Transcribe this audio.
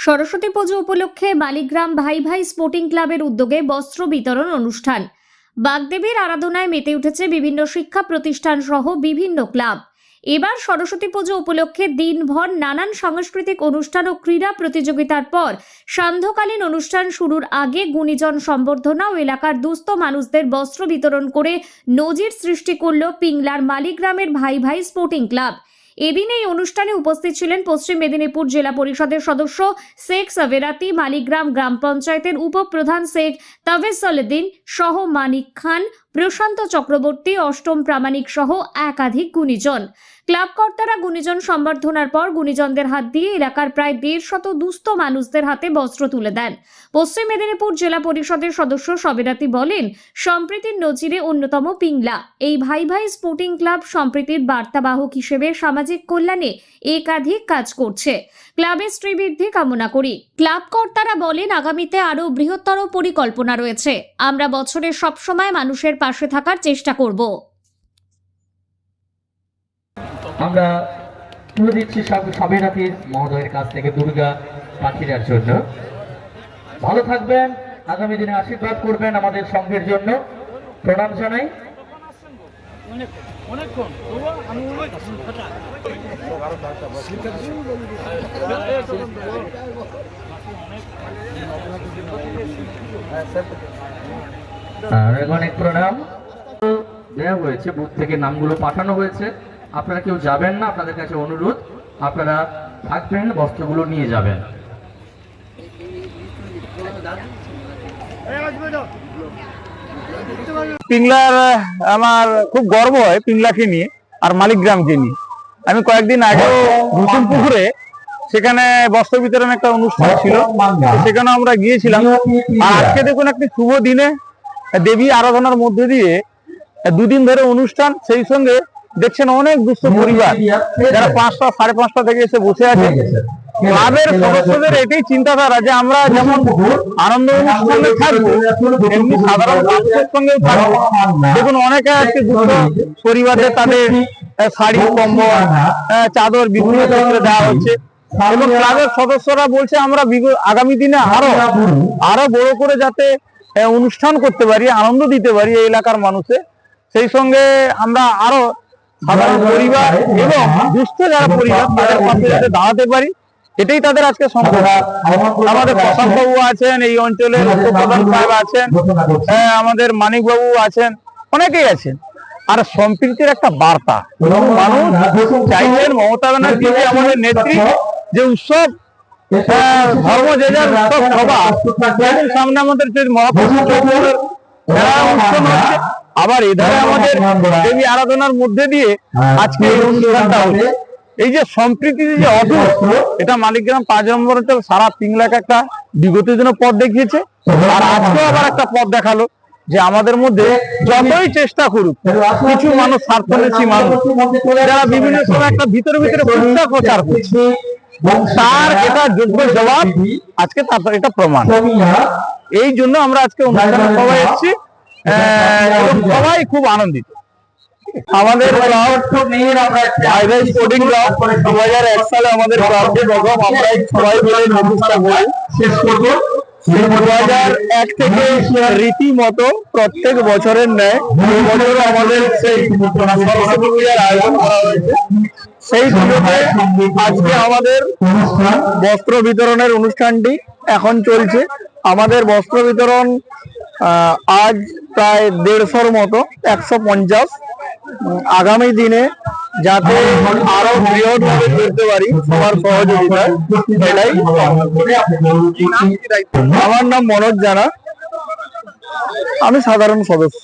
সরস্বতী পুজো উপলক্ষে বালিগ্রাম ভাই ভাই স্পোর্টিং ক্লাবের উদ্যোগে বস্ত্র বিতরণ অনুষ্ঠান। বাগদেবীর আরাধনায় মেতে উঠেছে বিভিন্ন শিক্ষা প্রতিষ্ঠান সহ বিভিন্ন ক্লাব। এবার সরস্বতী পুজো উপলক্ষে দিনভর নানান সাংস্কৃতিক অনুষ্ঠান ও ক্রীড়া প্রতিযোগিতার পর সান্ধ্যকালীন অনুষ্ঠান শুরুর আগে গুণীজন সম্বর্ধনা ও এলাকার দুস্থ মানুষদের বস্ত্র বিতরণ করে নজির সৃষ্টি করল পিংলার মালিগ্রামের ভাই ভাই স্পোর্টিং ক্লাব। এদিন এই অনুষ্ঠানে উপস্থিত ছিলেন পশ্চিম মেদিনীপুর জেলা পরিষদের সদস্য শেখ সাভেরাতি মালিগ্রাম গ্রাম পঞ্চায়েতের উপপ্রধান শেখ তাভেসলদ্দিন সহ মানিক খান প্রশান্ত চক্রবর্তী, অষ্টম প্রামাণিক সহ একাধিক গুণীজন। ক্লাব কর্তারা গুণীজন সম্বর্ধনার পর গুণীজনদের হাত দিয়ে এলাকার প্রায় দেড় শত দুস্থ মানুষদের হাতে বস্ত্র তুলে দেন। পশ্চিম মেদিনীপুর জেলা পরিষদের সদস্য সবেরাতি বলেন, সম্প্রীতির নজিরে অন্যতম পিংলা। এই ভাই ভাই স্পোর্টিং ক্লাব সম্প্রীতির বার্তাবাহক হিসেবে সামাজিক কল্যাণে একাধিক কাজ করছে। ক্লাবের শ্রীবৃদ্ধি কামনা করি। ক্লাব কর্তারা বলেন, আগামীতে আরও বৃহত্তর পরিকল্পনা রয়েছে। আমরা বছরের সবসময় মানুষের পাশে থাকার চেষ্টা করব। আমরা তুলে দিচ্ছি সব সবেরাতির মহোদয়ের কাছ থেকে দুর্গা পাখিরার জন্য। ভালো থাকবেন আগামী দিনে আশীর্বাদ করবেন আমাদের সংঘের জন্য। প্রণাম জানাই। অনেক অনেক প্রণাম। দেওয়া হয়েছে বুথ থেকে নামগুলো পাঠানো হয়েছে। আপনারা কেউ যাবেন না আপনাদের কাছে অনুরোধ আপনারা থাকবেন বস্ত্রগুলো নিয়ে যাবেন। পিংলার আমার খুব গর্ব হয় পিংলাকে নিয়ে আর মালিকগ্রামকে নিয়ে। আমি কয়েকদিন আগে ভূষণ পুকুরে সেখানে বস্ত্র বিতরণ একটা অনুষ্ঠান ছিল। সেখানে আমরা গিয়েছিলাম। আর আজকে দেখুন একটি শুভ দিনে দেবী আরাধনার মধ্যে দিয়ে দুদিন ধরে অনুষ্ঠান সেই সঙ্গে দেখছেন অনেক দুস্থ পরিবার যারা পাঁচটা সাড়ে পাঁচটা থেকে এসে বসে আছে। ক্লাবের সদস্যদের এটাই চিন্তাধারা যে আমরা যেমন আনন্দ অনুষ্ঠানে থাকব এমনি সাধারণ মানুষের সঙ্গেও থাকব। দেখুন অনেকে আজকে দুস্থ পরিবারদের তাদের শাড়ি কম্বল চাদর বিভিন্ন ক্ষেত্রে দেওয়া হচ্ছে। এবং ক্লাবের সদস্যরা বলছে আমরা আগামী দিনে আরও আরও বড় করে যাতে অনুষ্ঠান করতে পারি আনন্দ দিতে পারি এই এলাকার মানুষে। সেই সঙ্গে আমরা আরও সাধারণ পরিবার এবং দুস্থ যারা পরিবার তাদের পাশে যাতে দাঁড়াতে পারি এটাই তাদের আজকে আমাদের প্রশান্ত বাবু আছেন এই অঞ্চলের উপপ্রধান সাহেব আছেন হ্যাঁ, আমাদের মানিক বাবু আছেন অনেকেই আছেন। আর সম্প্রীতির একটা বার্তা। মানুষ চাইছেন মমতা ব্যানার্জি আমাদের নেত্রী যে উৎসব আহ, ধর্ম যে যার উৎসব সভা সেদিন সামনে আমাদের যে মহাপুরুষ চৌধুরীর মেলা অনুষ্ঠান হচ্ছে আবার এধারে আমাদের দেবী আরাধনার মধ্যে দিয়ে আজকে এই অনুষ্ঠানটা হচ্ছে। এই যে যে এটা মালিকগ্রাম পাঁচ নম্বর অঞ্চল সারা পিংলাকে একটা বিগত দিনে পথ দেখিয়েছে আর আজকেও আবার একটা পথ দেখাল যে আমাদের মধ্যে যতই চেষ্টা করুক কিছু মানুষ স্বার্থনেশী মানুষ। যারা বিভিন্ন সময় একটা ভিতরে ভিতরে প্রচার করছে তার এটা যোগ্য জবাব আজকে তার এটা প্রমাণ। এই জন্য আমরা আজকে অনুষ্ঠানে সবাই এসেছি সবাই খুব আনন্দিত। আমাদের স্পোর্টিং ক্লাব দু হাজার এক সালে আমাদের ক্লাবকে প্রথম আমরা সবাই মিলে প্রতিষ্ঠা করি শেষ করব। দু হাজার এক থেকে রীতিমতো প্রত্যেক বছরের ন্যায় বছর আমাদের সেই সরস্বতী পূজার আয়োজন করা হয়েছে। সেই সুযোগে আজকে আমাদের বস্ত্র বিতরণের অনুষ্ঠানটি এখন চলছে। আমাদের বস্ত্র বিতরণ আজ প্রায় দেড়শোর মতো একশো পঞ্চাশ। আগামী দিনে যাতে আরও বৃহৎ ভাবে করতে পারি সবার সহযোগিতায় এটাই আমার নাম মনোজ জানা। আমি সাধারণ সদস্য।